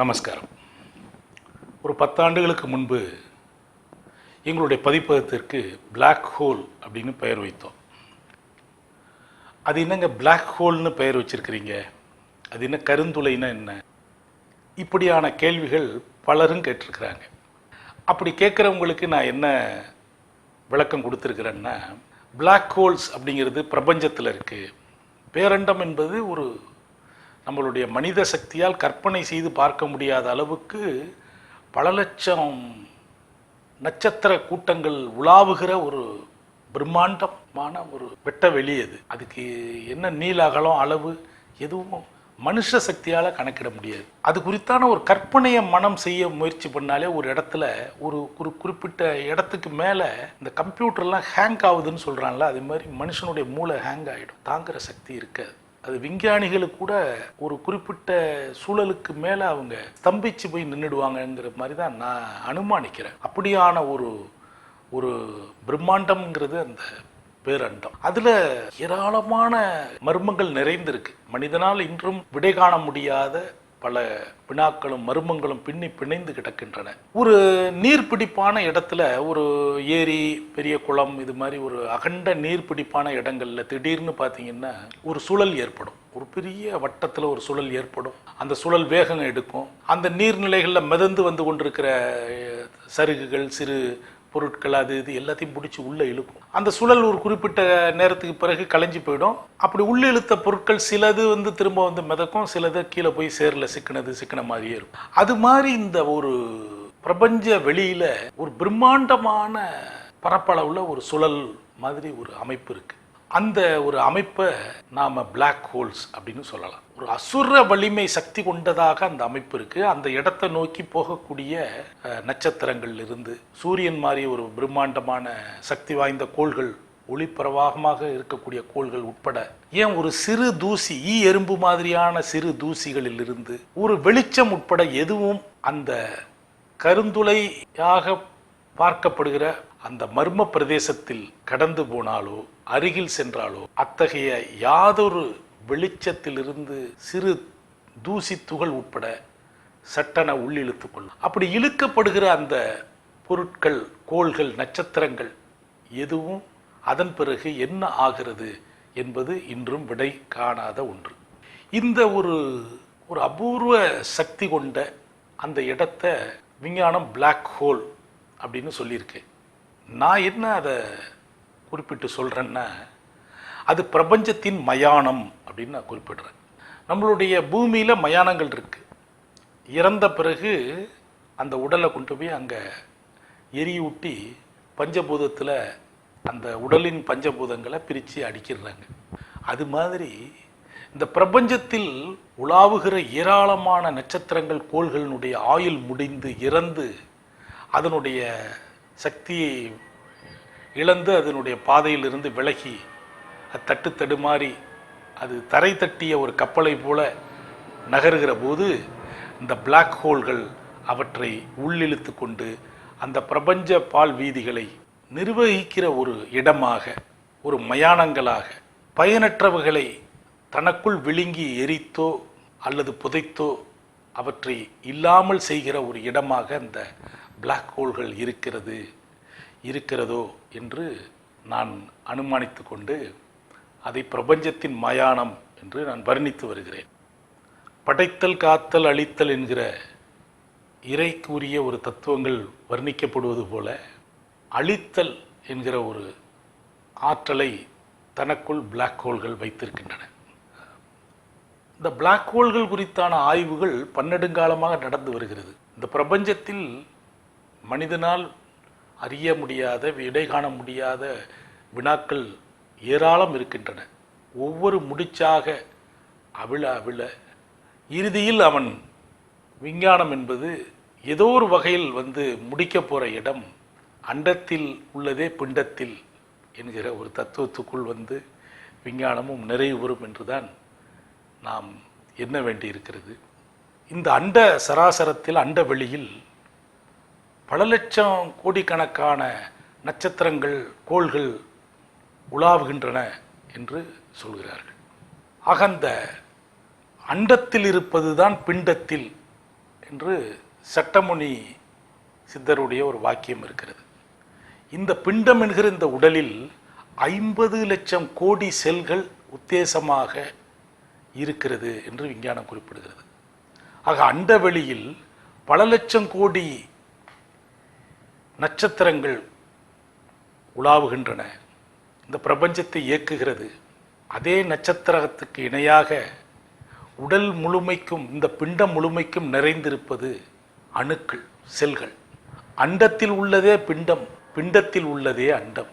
நமஸ்காரம். ஒரு பத்தாண்டுகளுக்கு முன்பு எங்களுடைய பதிப்பகத்திற்கு பிளாக் ஹோல் அப்படின்னு பெயர் வைத்தோம். அது என்னங்க பிளாக் ஹோல்னு பெயர் வச்சிருக்கிறீங்க? அது என்ன கருந்துளைன்னா என்ன? இப்படியான கேள்விகள் பலரும் கேட்டிருக்கிறாங்க. அப்படி கேட்குறவங்களுக்கு நான் என்ன விளக்கம் கொடுத்துருக்குறேன்னா பிளாக் ஹோல்ஸ் அப்படிங்கிறது பிரபஞ்சத்தில் இருக்குது பேரண்டம் என்பது ஒரு நம்மளுடைய மனித சக்தியால் கற்பனை செய்து பார்க்க முடியாத அளவுக்கு பல லட்சம் நட்சத்திர கூட்டங்கள் உலாவுகிற ஒரு பிரம்மாண்டமான ஒரு வெட்ட வெளி அது. அதுக்கு என்ன நீள அளவு எதுவும் மனுஷ சக்தியால் கணக்கிட முடியாது. அது குறித்தான ஒரு கற்பனையை மனம் செய்ய முயற்சி பண்ணாலே ஒரு இடத்துல ஒரு ஒரு குறிப்பிட்ட இடத்துக்கு மேலே இந்த கம்ப்யூட்டர்லாம் ஹேங் ஆகுதுன்னு சொல்கிறான்ல அதே மாதிரி மனுஷனுடைய மூளை ஹேங் ஆகிடும் தாங்குகிற சக்தி இருக்காது. அது விஞ்ஞானிகளுக்கு கூட ஒரு குறிப்பிட்ட சூழலுக்கு மேலே அவங்க ஸ்தம்பிச்சு போய் நின்றுடுவாங்கங்கிற மாதிரி தான் நான் அனுமானிக்கிறேன். அப்படியான ஒரு ஒரு பிரம்மாண்டம்ங்கிறது அந்த பேரண்டம். அதுல ஏராளமான மர்மங்கள் நிறைந்திருக்கு. மனிதனால் இன்றும் விடை காண முடியாத பல வினாக்களும் மர்மங்களும் பின்னி பிணைந்து கிடக்கின்றன. ஒரு நீர்பிடிப்பான இடத்துல ஒரு ஏரி பெரிய குளம் இது மாதிரி ஒரு அகண்ட நீர்பிடிப்பான இடங்கள்ல திடீர்னு பார்த்தீங்கன்னா ஒரு சுழல் ஏற்படும். ஒரு பெரிய வட்டத்தில் ஒரு சுழல் ஏற்படும். அந்த சுழல் வேகம் எடுக்கும். அந்த நீர்நிலைகளில் மிதந்து வந்து கொண்டிருக்கிற சருகுகள் சிறு பொருட்கள் அது இது எல்லாத்தையும் பிடிச்சி உள்ளே இழுக்கும். அந்த சுழல் ஒரு குறிப்பிட்ட நேரத்துக்கு பிறகு கலைஞ்சு போயிடும். அப்படி உள்ளே இழுத்த பொருட்கள் சிலது வந்து திரும்ப வந்து மிதக்கும் சிலது கீழே போய் சேரில் சிக்கினது சிக்கின மாதிரியே இருக்கும். அது மாதிரி இந்த ஒரு பிரபஞ்ச வெளியில் ஒரு பிரம்மாண்டமான பரப்பளவில் ஒரு சுழல் மாதிரி ஒரு அமைப்பு இருக்குது அந்த ஒரு அமைப்பை நாம் பிளாக் ஹோல்ஸ் அப்படின்னு சொல்லலாம். ஒரு அசுர வலிமை சக்தி கொண்டதாக அந்த அமைப்பு இருக்குது அந்த இடத்தை நோக்கி போகக்கூடிய அஹ், இருந்து சூரியன் மாதிரி ஒரு பிரம்மாண்டமான சக்தி வாய்ந்த கோள்கள் ஒளி பிரவாகமாக இருக்கக்கூடிய கோள்கள் உட்பட ஏன் ஒரு சிறு தூசி ஈ எறும்பு மாதிரியான சிறு தூசிகளில் இருந்து ஒரு வெளிச்சம் உட்பட எதுவும் அந்த கருந்துளையாக பார்க்கப்படுகிற அந்த மர்ம பிரதேசத்தில் கடந்து போனாலோ அருகில் சென்றாலோ அத்தகைய யாதொரு வெளிச்சத்திலிருந்து சிறு தூசி துகள் உட்பட சட்டென உள்ளிழுத்து கொள்ளும். அப்படி இழுக்கப்படுகிற அந்த பொருட்கள் கோள்கள் நட்சத்திரங்கள் எதுவும் அதன் பிறகு என்ன ஆகிறது என்பது இன்றும் விடை காணாத ஒன்று. இந்த ஒரு ஒரு அபூர்வ சக்தி கொண்ட அந்த இடத்த விஞ்ஞானம் பிளாக் ஹோல் அப்படின்னு சொல்லியிருக்கேன் நான் என்ன அதை குறிப்பிட்டு சொல்கிறேன்னா அது பிரபஞ்சத்தின் மயானம் அப்படின்னு நான் குறிப்பிடுறேன். நம்மளுடைய பூமியில் மயானங்கள் இருக்குது இறந்த பிறகு அந்த உடலை கொண்டு போய் அங்கே எரியூட்டி பஞ்சபூதத்தில் அந்த உடலின் பஞ்சபூதங்களை பிரித்து அடிக்கிடுறாங்க அது மாதிரி இந்த பிரபஞ்சத்தில் உலாவுகிற ஏராளமான நட்சத்திரங்கள் கோள்களினுடைய ஆயுள் முடிந்து இறந்து அதனுடைய சக்தியை இழந்து அதனுடைய பாதையிலிருந்து விலகி அது தட்டு தடுமாறி அது தரை தட்டிய ஒரு கப்பலை போல நகருகிற போது இந்த பிளாக் ஹோல்கள் அவற்றை உள்ளிழுத்து கொண்டு அந்த பிரபஞ்ச பால் வீதிகளை நிர்வகிக்கிற ஒரு இடமாக ஒரு மயானங்களாக பயனற்றவைகளை தனக்குள் விழுங்கி எரித்தோ அல்லது புதைத்தோ அவற்றை இல்லாமல் செய்கிற ஒரு இடமாக அந்த பிளாக் ஹோல்கள் இருக்கிறது இருக்கிறதோ என்று நான் அனுமானித்து கொண்டு அதை பிரபஞ்சத்தின் மயானம் என்று நான் வர்ணித்து வருகிறேன். படைத்தல் காத்தல் அழித்தல் என்கிற இறைக்குரிய ஒரு தத்துவங்கள் வர்ணிக்கப்படுவது போல அழித்தல் என்கிற ஒரு ஆற்றலை தனக்குள் பிளாக் ஹோல்கள் வைத்திருக்கின்றன. இந்த பிளாக் ஹோல்கள் குறித்தான ஆய்வுகள் பன்னெடுங்காலமாக நடந்து வருகிறது. இந்த பிரபஞ்சத்தில் மனிதனால் அறிய முடியாத விடை காண முடியாத வினாக்கள் ஏராளம் இருக்கின்றன. ஒவ்வொரு முடிச்சாக அவிழ அவிழ இறுதியில் அவன் விஞ்ஞானம் என்பது ஏதோ ஒரு வகையில் வந்து முடிக்க போகிற இடம் அண்டத்தில் உள்ளதே பிண்டத்தில் என்கிற ஒரு தத்துவத்துக்குள் வந்து விஞ்ஞானமும் நிறைவு பெறும் என்றுதான் நாம் எண்ண வேண்டியிருக்கிறது. இந்த அண்ட சராசரத்தில் அண்ட வெளியில் பல லட்சம் கோடிக்கணக்கான நட்சத்திரங்கள் கோள்கள் உலாவுகின்றன என்று சொல்கிறார்கள். அகந்த அண்டத்தில் இருப்பதுதான் பிண்டத்தில் என்று சட்டமுனி சித்தருடைய ஒரு வாக்கியம் இருக்கிறது. இந்த பிண்டம் என்கிற இந்த உடலில் ஐம்பது லட்சம் கோடி செல்கள் உத்தேசமாக இருக்கிறது என்று விஞ்ஞானம் குறிப்பிடுகிறது. ஆக அண்டவெளியில் பல லட்சம் கோடி நட்சத்திரங்கள் உலாவுகின்றன. இந்த பிரபஞ்சத்தை இயக்குகிறது. அதே நட்சத்திரத்துக்கு இணையாக உடல் முழுமைக்கும் இந்த பிண்டம் முழுமைக்கும் நிறைந்திருப்பது அணுக்கள் செல்கள். அண்டத்தில் உள்ளதே பிண்டம் பிண்டத்தில் உள்ளதே அண்டம்.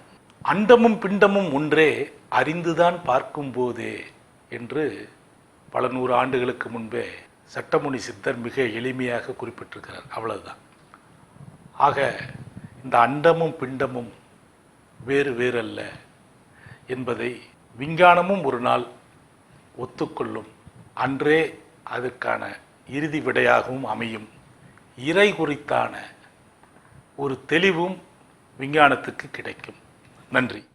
அண்டமும் பிண்டமும் ஒன்றே அறிந்துதான் பார்க்கும் போதே என்று பல நூறு ஆண்டுகளுக்கு முன்பே சட்டமுனி சித்தர் மிக எளிமையாக குறிப்பிட்டிருக்கிறார். அவ்வளவுதான். ஆக இந்த அண்டமும் பிண்டமும் வேறு வேறல்ல என்பதை விஞ்ஞானமும் ஒரு நாள் ஒத்துக்கொள்ளும். அன்றே அதற்கான இறுதி விடையாகவும் அமையும். இறை குறித்தான ஒரு தெளிவும் விஞ்ஞானத்துக்கு கிடைக்கும். நன்றி.